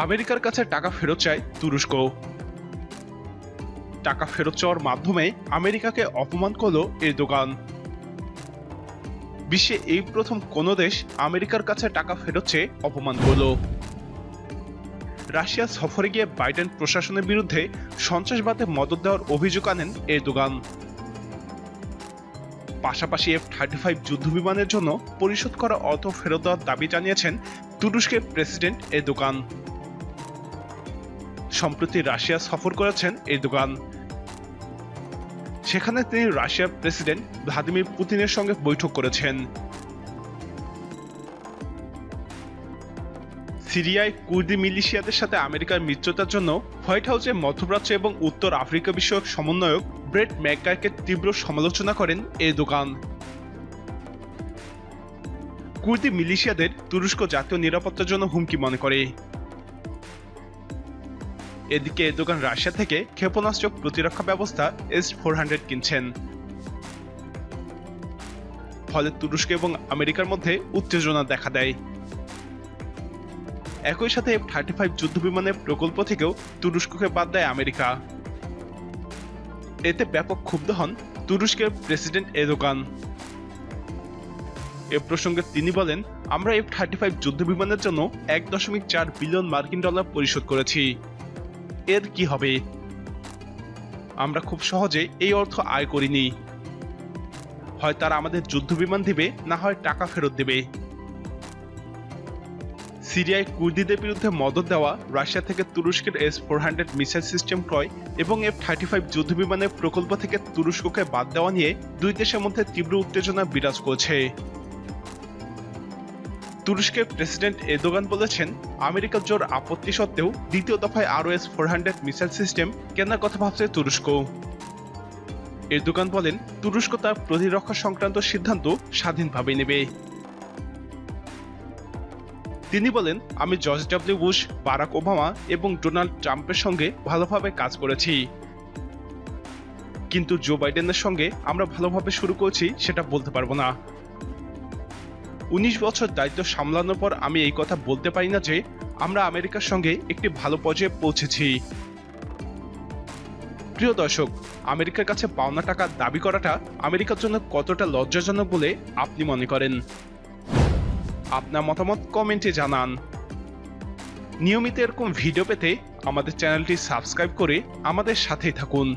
আমেরিকার কাছে টাকা ফেরত চায় তুরস্ক। টাকা ফেরত চাওয়ার মাধ্যমে আমেরিকাকে অপমান করল এরদোগান। বিশ্বে এই প্রথম কোন দেশ আমেরিকার কাছে টাকা ফেরত চেয়ে অপমান করল। রাশিয়া সফরে গিয়ে বাইডেন প্রশাসনের বিরুদ্ধে সন্ত্রাসবাদে মদত দেওয়ার অভিযোগ আনেন এরদোগান। পাশাপাশি এফ থার্টি ফাইভ যুদ্ধ বিমানের জন্য পরিশোধ করা অর্থ ফেরত দেওয়ার দাবি জানিয়েছেন তুরস্কের প্রেসিডেন্ট এরদোগান। সম্প্রতি রাশিয়া সফর করেছেন এরদোগান। সেখানে তিনি রাশিয়ার প্রেসিডেন্ট ভ্লাদিমির পুতিনের সঙ্গে বৈঠক করেছেন। সিরিয়ায় কুর্দি মিলিশিয়াদের সাথে আমেরিকার মিত্রতার জন্য হোয়াইট হাউসে মধ্যপ্রাচ্য এবং উত্তর আফ্রিকা বিষয়ক সমন্বয়ক ব্রেট ম্যাকগারকে তীব্র সমালোচনা করেন এরদোগান। কুর্দি মিলিশিয়াদের তুরস্ক জাতীয় নিরাপত্তার জন্য হুমকি মনে করে। এদিকে এরদোগান রাশিয়া থেকে ক্ষেপণাস্ত্র প্রতিরক্ষা ব্যবস্থা এস ফোর হান্ড্রেড কিনছেন। ফলে তুরস্ক এবং আমেরিকার মধ্যে উত্তেজনা দেখা দেয়। একই সাথে এফ থার্টি ফাইভ যুদ্ধ বিমানের প্রকল্প থেকেও তুরস্ককে বাদ দেয় আমেরিকা। এতে ব্যাপক ক্ষুব্ধ হন তুরস্কের প্রেসিডেন্ট এরদোগান এ প্রসঙ্গে তিনি বলেন, আমরা এফ থার্টি ফাইভ যুদ্ধ বিমানের জন্য এক দশমিক চার বিলিয়ন মার্কিন ডলার পরিশোধ করেছি। এর কি হবে? আমরা খুব সহজে এই অর্থ আয় করিনি। হয় তারা আমাদের যুদ্ধ বিমান দিবে, না হয় টাকা ফেরত দেবে। সিরিয়ায় কুর্দিদের বিরুদ্ধে মদত দেওয়া, রাশিয়া থেকে তুরস্কের S four hundred missile system ক্রয় এবং এফ থার্টি ফাইভ যুদ্ধ বিমানের প্রকল্প থেকে তুরস্ককে বাদ দেওয়া নিয়ে দুই দেশের মধ্যে তীব্র উত্তেজনা বিরাজ করছে। তুরস্কের প্রেসিডেন্ট এরদোগান বলেছেন আমেরিকার জোর আপত্তি সত্ত্বেও দ্বিতীয় দফায় আরও S four hundred missile system কেনার কথা ভাবছে তুরস্ক। এরদোগান বলেন, তুরস্ক তার প্রতিরক্ষা সংক্রান্ত সিদ্ধান্ত স্বাধীনভাবে নেবে। তিনি বলেন, আমি George W Bush, Barack Obama এবং ডোনাল্ড ট্রাম্পের সঙ্গে ভালোভাবে কাজ করেছি। কিন্তু জো বাইডেনের সঙ্গে আমরা ভালোভাবে শুরু করেছি, সেটা বলতে পারব না। উনিশ বছর দায়িত্ব সামলানোর পর আমি এই কথা বলতে পারি না যে আমরা আমেরিকার সঙ্গে একটি ভালো পর্যায়ে পৌঁছেছি। প্রিয় দর্শক, আমেরিকার কাছে পাওনা টাকা দাবি করাটা আমেরিকার জন্য কতটা লজ্জাজনক বলে আপনি মনে করেন? আপনার মতামত কমেন্টে জানান। নিয়মিত এরকম ভিডিও পেতে আমাদের চ্যানেলটি সাবস্ক্রাইব করে আমাদের সাথেই থাকুন।